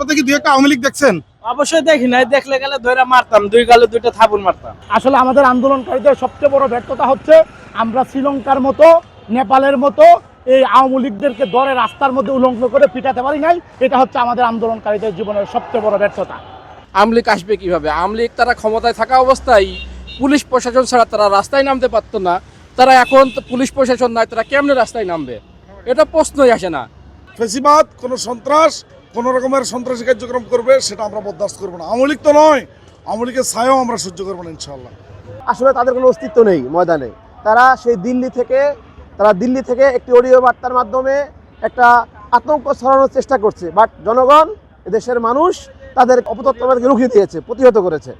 আপনাদের কি দুই একটা আওয়ামী লীগ দেখছেন? অবশ্যই দেখি নাই দেখলে গেলে ধরে মারতাম দুই গালে দুইটা থাপুন মারতাম। আসলে আমাদের আন্দোলনকারীদের সবচেয়ে বড় ব্যর্থতা হচ্ছে আমরা শ্রীলঙ্কার মতো নেপালের মতো এই আওয়ামী লীগদেরকে দরে রাস্তার মধ্যে উলঙ্গ করে পিটাতে পারি নাই এটা হচ্ছে আমাদের আন্দোলনকারীদের জীবনের সবচেয়ে বড় ব্যর্থতা। আমলিক আসবে কীভাবে? আমলিক তারা ক্ষমতায় থাকা অবস্থায় পুলিশ প্রশাসন ছাড়া তারা রাস্তায় নামতে পারতো না। তারা এখন তো পুলিশ প্রশাসন নাই তারা কেমনে রাস্তায় নামবে? এটা প্রশ্নই আসে না। ফেসিবাদ কোনো সন্ত্রাস কোন রকমের সন্ত্রাসী কার্যক্রম করবে সেটা আমরা বরদাস্ত করব না। আওয়ামী লীগ তো নয় আওয়ামী লীগের ছায়াও আমরা সহ্য করব না ইনশাল্লাহ আসলে তাদের কোনো অস্তিত্ব নেই ময়দানে। তারা সেই দিল্লি থেকে তারা দিল্লি থেকে একটি অডিও বার্তার মাধ্যমে একটা আতঙ্ক ছড়ানোর চেষ্টা করছে। বাট জনগণ দেশের মানুষ তাদের অপতত্ত্বকে রুখিয়ে দিয়েছে প্রতিহত করেছে।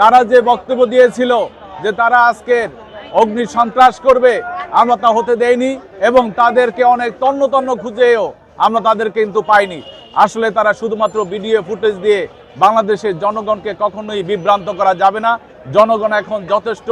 তারা যে বক্তব্য দিয়েছিল যে তারা আজকের অগ্নি সন্ত্রাস করবে আমরা তা হতে দেয়নি এবং তাদেরকে অনেক তন্ন তন্ন খুঁজেও আমরা তাদেরকে কিন্তু পাইনি। আসলে তারা শুধুমাত্র ভিডিও ফুটেজ দিয়ে বাংলাদেশের জনগণকে কখনোই বিভ্রান্ত করা যাবে না। জনগণ এখন যথেষ্ট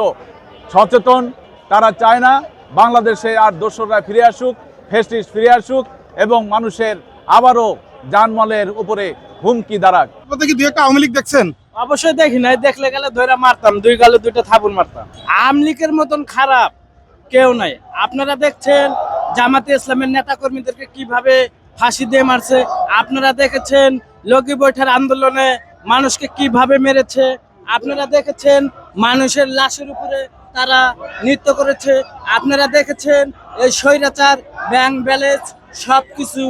সচেতন তারা চায় না বাংলাদেশে আর দোসররা ফিরে আসুক ফেস্টিস ফিরে আসুক এবং মানুষের আবারও জানমালের উপরে হুমকি দাঁড়াক। আপনাদের কি দুই একটা আওয়ামী লীগ দেখছেন? অবশ্যই দেখি নাই দেখলে গেলে ধরে মারতাম দুই গালে দুইটা থাপুন মারতাম। আমলিকের মতন খারাপ কেউ নাই। আপনারা দেখছেন জামাতে ইসলামের নেতা কর্মীদেরকে কীভাবে ফাঁসি দিয়ে মারছে। আপনারা দেখেছেন লগি বৈঠার আন্দোলনে মানুষকে কীভাবে মেরেছে? আপনারা দেখেছেন মানুষের লাশের উপরে তারা নৃত্য করেছে? আপনারা দেখেছেন এই স্বৈরাচার ব্যাংক ব্যালেন্স সব কিছু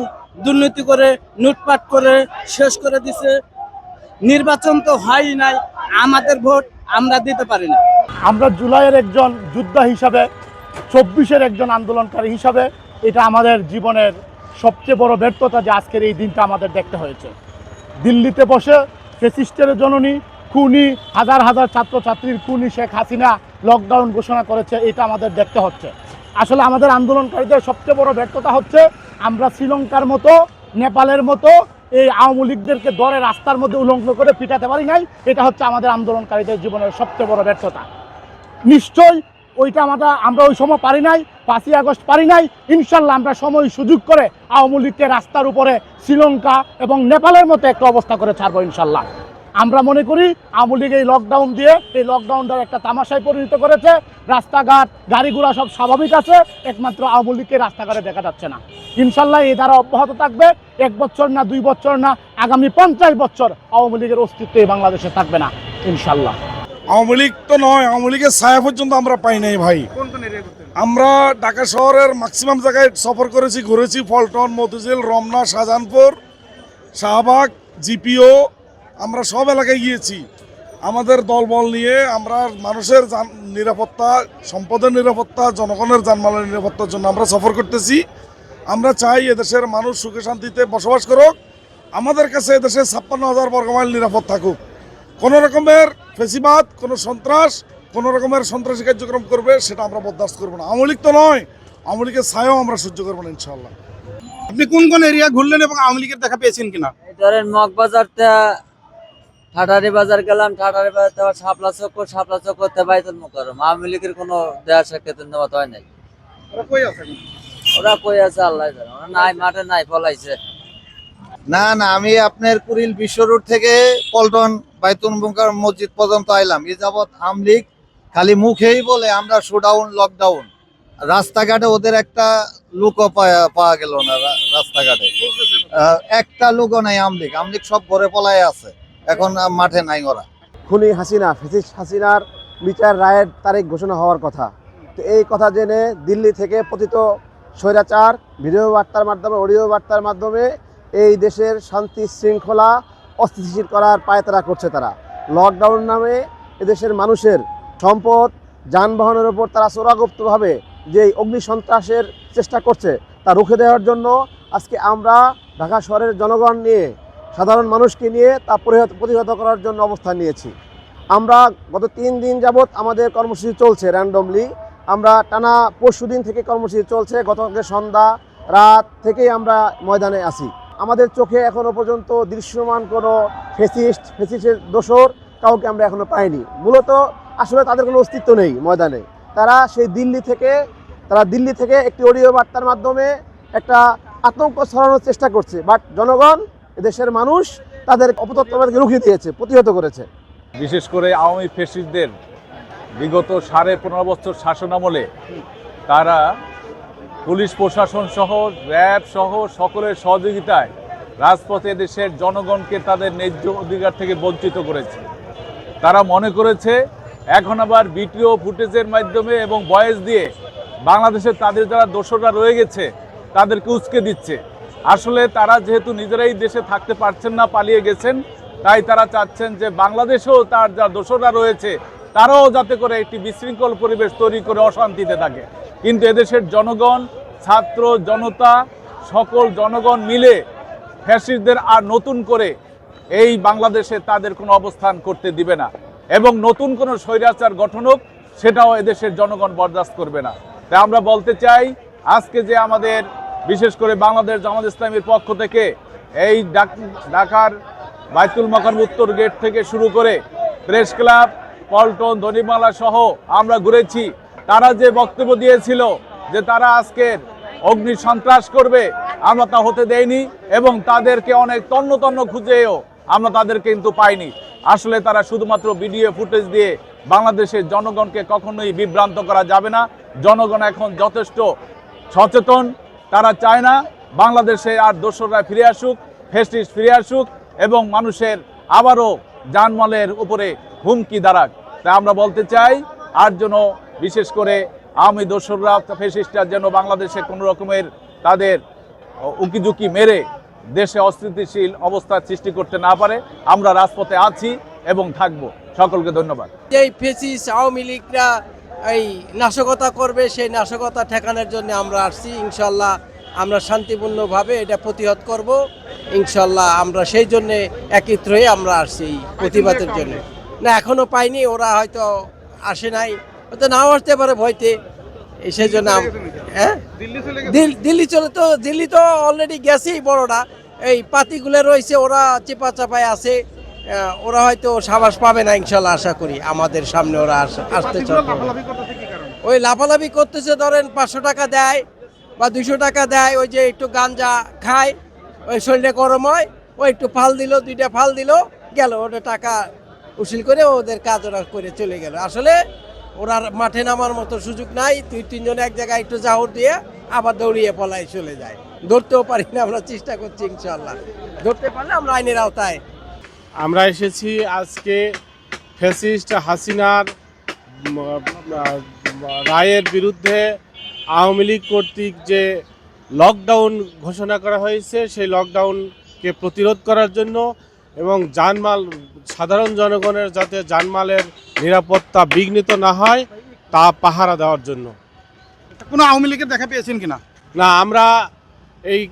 দুর্নীতি করে, লুটপাট করে শেষ করে দিছে। নির্বাচন তো হয়ই নাই, আমাদের ভোট আমরা দিতে পারি না। আমরা জুলাইয়ের একজন যোদ্ধা হিসাবে, চব্বিশের একজন আন্দোলনকারী হিসাবে, এটা আমাদের জীবনের সবচেয়ে বড় ব্যর্থতা যে আজকের এই দিনটা আমাদের দেখতে হয়েছে। দিল্লিতে বসে ফেসিস্টের জননী, খুনি, হাজার হাজার ছাত্রছাত্রীর খুনি শেখ হাসিনা লকডাউন ঘোষণা করেছে, এটা আমাদের দেখতে হচ্ছে। আসলে আমাদের আন্দোলনকারীদের সবচেয়ে বড় ব্যর্থতা হচ্ছে, আমরা শ্রীলঙ্কার মতো, নেপালের মতো, এই আওয়ামী লীগদেরকে দরে রাস্তার মধ্যে উলঙ্গ করে পিটাতে পারি নাই, এটা হচ্ছে আমাদের আন্দোলনকারীদের জীবনের সবচেয়ে বড় ব্যর্থতা। নিশ্চয়ই ওইটা আমরা আমরা ওই সময় পারি নাই, পাঁচই আগস্ট পারি নাই। ইনশাল্লাহ আমরা সময় সুযোগ করে আওয়ামী লীগকে রাস্তার উপরে শ্রীলঙ্কা এবং নেপালের মতো একটা অবস্থা করে ছাড়বো ইনশাল্লাহ। আমরা মনে করি আওয়ামী লীগ এই লকডাউন দিয়ে, এই লকডাউনটার একটা তামাশায় পরিণত করেছে। রাস্তাঘাট গাড়ি সব স্বাভাবিক আছে, একমাত্র আওয়ামী লীগকে রাস্তাঘাটে দেখা যাচ্ছে না। ইনশাল্লাহ এই ধারা অব্যাহত থাকবে। এক বছর না, দুই বছর না, আগামী পঞ্চাশ বছর আওয়ামী লীগের অস্তিত্ব এই বাংলাদেশে থাকবে না, ইনশাল্লাহ। আওয়ামী লীগ তো নয় আওয়ামী লীগের ছায়া পর্যন্ত আমরা পাই নাই ভাই। আমরা ঢাকা শহরের ম্যাক্সিমাম জায়গায় সফর করেছি ঘুরেছি ফলটন মতিঝিল রমনা শাহজাহানপুর শাহবাগ জিপিও আমরা সব এলাকায় গিয়েছি। আমাদের দলবল নিয়ে আমরা মানুষের যান- নিরাপত্তা সম্পদের নিরাপত্তা জনগণের যানমালের নিরাপত্তার জন্য আমরা সফর করতেছি। আমরা চাই এদেশের মানুষ সুখে শান্তিতে বসবাস করুক। আমাদের কাছে এদেশে ছাপ্পান্ন হাজার বর্গমাইল নিরাপদ থাকুক। কোনো রকমের ফেসিবাদ কোনো সন্ত্রাস কোনো রকমের সন্ত্রাসী কার্যক্রম করবে সেটা আমরা বরদাস্ত করব না। আওয়ামী তো নয় আওয়ামী লীগের ছায়াও আমরা সহ্য করব না ইনশাল্লাহ আপনি কোন কোন এরিয়া ঘুরলেন এবং আওয়ামী লীগের দেখা পেয়েছেন কিনা? ধরেন মগবাজার ঠাটারি বাজার গেলাম ঠাটারি বাজার থেকে শাপলা চক্কর শাপলা চক্কর থেকে বাইতুল মুকাররম। আওয়ামী লীগের কোনো দেয়া সাক্ষাৎ নেওয়া হয় নাই। ওরা কই আছে? আল্লাহ জানে। ওরা নাই মাঠে নাই পলাইছে না না, আমি আপনার কুড়িল বিশ্ব রোড থেকে পল্টন বাইতুল মুকার মসজিদ পর্যন্ত আইলাম। এ যাবৎ আমলিগ খালি মুখেই বলে আমরা শোডাউন লকডাউন রাস্তাঘাটে ওদের একটা লুকও পাওয়া গেল না রাস্তাঘাটে। একটা লোকও নাই আমলিগ আমলিগ সব ঘরে পলায় আছে। এখন মাঠে নাই ওরা। খুনি হাসিনা, ফেসিস হাসিনার বিচার রায়ের তারিখ ঘোষণা হওয়ার কথা। তো এই কথা জেনে দিল্লি থেকে পতিত স্বৈরাচার, ভিডিও বার্তার মাধ্যমে, অডিও বার্তার মাধ্যমে এই দেশের শান্তি শৃঙ্খলা অস্থিতিশীল করার পায়তারা করছে তারা। লকডাউন নামে এদেশের মানুষের সম্পদ, যানবাহনের ওপর তারা চোরাগুপ্তভাবে যে অগ্নি সন্ত্রাসের চেষ্টা করছে, তা রুখে দেওয়ার জন্য আজকে আমরা ঢাকা শহরের জনগণ নিয়ে, সাধারণ মানুষকে নিয়ে তা প্রতিহত করার জন্য অবস্থান নিয়েছি। আমরা গত তিন দিন যাবৎ আমাদের কর্মসূচি চলছে র্যান্ডমলি আমরা টানা পরশু দিন থেকে কর্মসূচি চলছে। গতকালকে সন্ধ্যা রাত থেকেই আমরা ময়দানে আছি। আমাদের চোখে এখনও পর্যন্ত দৃশ্যমান কোনো ফেসিস্ট, ফেসিস্টের দোষর কাউকে আমরা এখনও পাইনি। মূলত আসলে তাদের কোনো অস্তিত্ব নেই ময়দানে। তারা সেই দিল্লি থেকে, তারা দিল্লি থেকে একটি অডিও বার্তার মাধ্যমে একটা আতঙ্ক ছড়ানোর চেষ্টা করছে। বাট জনগণ দেশের মানুষ তাদের অপতত্ত্বকে রুখিয়ে দিয়েছে, প্রতিহত করেছে। বিশেষ করে আওয়ামী ফেসিস্টদের বিগত সাড়ে পনেরো বছর শাসনামলে তারা পুলিশ প্রশাসন সহ, র্যাব সহ সকলের সহযোগিতায় রাজপথে দেশের জনগণকে তাদের ন্যায্য অধিকার থেকে বঞ্চিত করেছে। তারা মনে করেছে, এখন আবার ভিডিও ফুটেজের মাধ্যমে এবং ভয়েস দিয়ে বাংলাদেশের তাদের যারা দোষরা রয়ে গেছে, তাদেরকে উস্কে দিচ্ছে। আসলে তারা যেহেতু নিজেরাই দেশে থাকতে পারছেন না, পালিয়ে গেছেন, তাই তারা চাচ্ছেন যে বাংলাদেশেও তার যা দোষরা রয়েছে, তারাও যাতে করে একটি বিশৃঙ্খল পরিবেশ তৈরি করে অশান্তিতে থাকে। কিন্তু এদেশের জনগণ, ছাত্র, জনতা, সকল জনগণ মিলে ফ্যাসিস্টদের আর নতুন করে এই বাংলাদেশে তাদের কোনো অবস্থান করতে দিবে না। এবং নতুন কোনো স্বৈরাচার গঠন হোক, সেটাও এদেশের জনগণ বরদাস্ত করবে না। তাই আমরা বলতে চাই, আজকে যে আমাদের, বিশেষ করে বাংলাদেশ জামাত ইসলামীর পক্ষ থেকে এই ডাক- ঢাকার বাইতুল মাকাম উত্তর গেট থেকে শুরু করে প্রেস ক্লাব, পল্টন, ধনিমালা সহ আমরা ঘুরেছি। তারা যে বক্তব্য দিয়েছিল যে তারা আজকের অগ্নি সন্ত্রাস করবে, আমরা তা হতে দেয়নি এবং তাদেরকে অনেক তন্ন তন্ন খুঁজেও আমরা তাদেরকে কিন্তু পাইনি। আসলে তারা শুধুমাত্র ভিডিও ফুটেজ দিয়ে বাংলাদেশের জনগণকে কখনোই বিভ্রান্ত করা যাবে না। জনগণ এখন যথেষ্ট সচেতন, তারা চায় না বাংলাদেশে আর দোসররা ফিরে আসুক ফেস্টিস ফিরে আসুক এবং মানুষের আবারও জানমালের উপরে হুমকি দাঁড়াক। তাই আমরা বলতে চাই, আর যেন বিশেষ করে আওয়ামী দোসররা ফেসিস্টরা যেন বাংলাদেশে কোনো রকমের তাদের উকিঝুঁকি মেরে দেশে অস্থিতিশীল অবস্থার সৃষ্টি করতে না পারে, আমরা রাজপথে আছি এবং থাকব। সকলকে ধন্যবাদ। যেই ফেসিস আওয়ামী লীগরা এই নাশকতা করবে, সেই নাশকতা ঠেকানোর জন্য আমরা আসছি। ইনশাল্লাহ আমরা শান্তিপূর্ণভাবে এটা প্রতিহত করব। ইনশাল্লাহ আমরা সেই জন্য একত্র হয়ে আমরা আসছি এই প্রতিবাদের জন্য। না, এখনও পাইনি, ওরা হয়তো আসে নাই। হয়তো নাও আসতে পারে ভয়তে। সেই জন্য হ্যাঁ? দিল্লি চলে চলে তো দিল্লি তো অলরেডি গেছেই বড়রা। এই পাতিগুলো রয়েছে ওরা চেপা চাপায় আছে ওরা হয়তো সাবাস পাবে না ইনশাল্লাহ আশা করি। আমাদের সামনে ওরা আসতে কারণে? ওই লাফালাফি করতেছে ধরেন পাঁচশো টাকা দেয় বা দুশো টাকা দেয় ওই যে একটু গাঞ্জা খায় ওই শরীরে গরম হয় ওই একটু ফাল দিল দুইটা ফাল দিল গেল ওটা টাকা উসিল করে ওদের কাজ ওরা করে চলে গেল। আসলে ওরা মাঠে নামার মতো সুযোগ নাই, দুই তিনজন এক জায়গায় একটু জাহর দিয়ে আবার দৌড়িয়ে পলাই চলে যায়। ধরতেও পারি না, আমরা চেষ্টা করছি ইনশাল্লাহ ধরতে পারলে আমরা আইনের আওতায়। আমরা এসেছি আজকে ফ্যাসিস্ট হাসিনার রায়ের বিরুদ্ধে আওয়ামী লীগ কর্তৃক যে লকডাউন ঘোষণা করা হয়েছে, সেই লকডাউনকে প্রতিরোধ করার জন্য এবং জানমাল, সাধারণ জনগণের যাতে জানমালের নিরাপত্তা বিঘ্নিত না হয় তা পাহারা দেওয়ার জন্য। কোনো আওয়ামী লীগের দেখা পেয়েছেন কিনা? না আমরা এই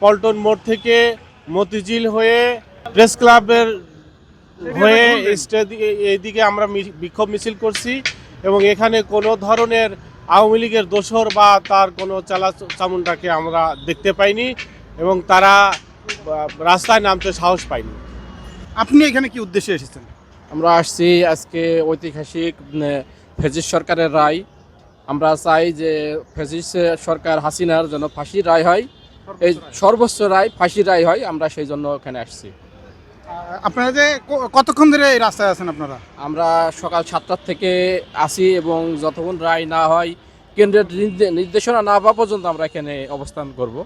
পল্টন মোড় থেকে মতিঝিল হয়ে প্রেস ক্লাবের হয়ে এইদিকে আমরা বিক্ষোভ মিছিল করছি এবং এখানে কোনো ধরনের আওয়ামী লীগের দোসর বা তার কোনো চালা চামুন্ডাকে আমরা দেখতে পাইনি এবং তারা রাস্তায় নামতে সাহস পায়নি আপনি এখানে কি উদ্দেশ্যে এসেছেন? আমরা আসছি আজকে ঐতিহাসিক ফেজিস সরকারের রায়। আমরা চাই যে ফেজিস সরকার হাসিনার যেন ফাঁসির রায় হয়। এই সর্বোচ্চ রায় ফাঁসির রায় হয় আমরা সেই জন্য এখানে আসছি। আপনারা যে কতক্ষণ ধরে এই রাস্তায় আছেন আপনারা? আমরা সকাল সাতটার থেকে আসি এবং যতক্ষণ রায় না হয় কেন্দ্রের নির্দে- নির্দেশনা না পাওয়া পর্যন্ত আমরা এখানে অবস্থান করব।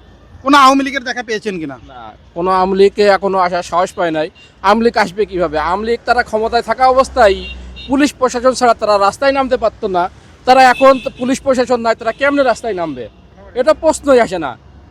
কোনো আওয়ামী লীগের দেখা পেয়েছেন কিনা? না, কোনো আওয়ামী লীগকে এখনও আসার সাহস পায় নাই। আওয়ামী লীগ আসবে কীভাবে? আওয়ামী লীগ তারা ক্ষমতায় থাকা অবস্থায় পুলিশ প্রশাসন ছাড়া তারা রাস্তায় নামতে পারতো না। তারা এখন পুলিশ প্রশাসন নাই, তারা কেমনে রাস্তায় নামবে? এটা প্রশ্নই আসে না।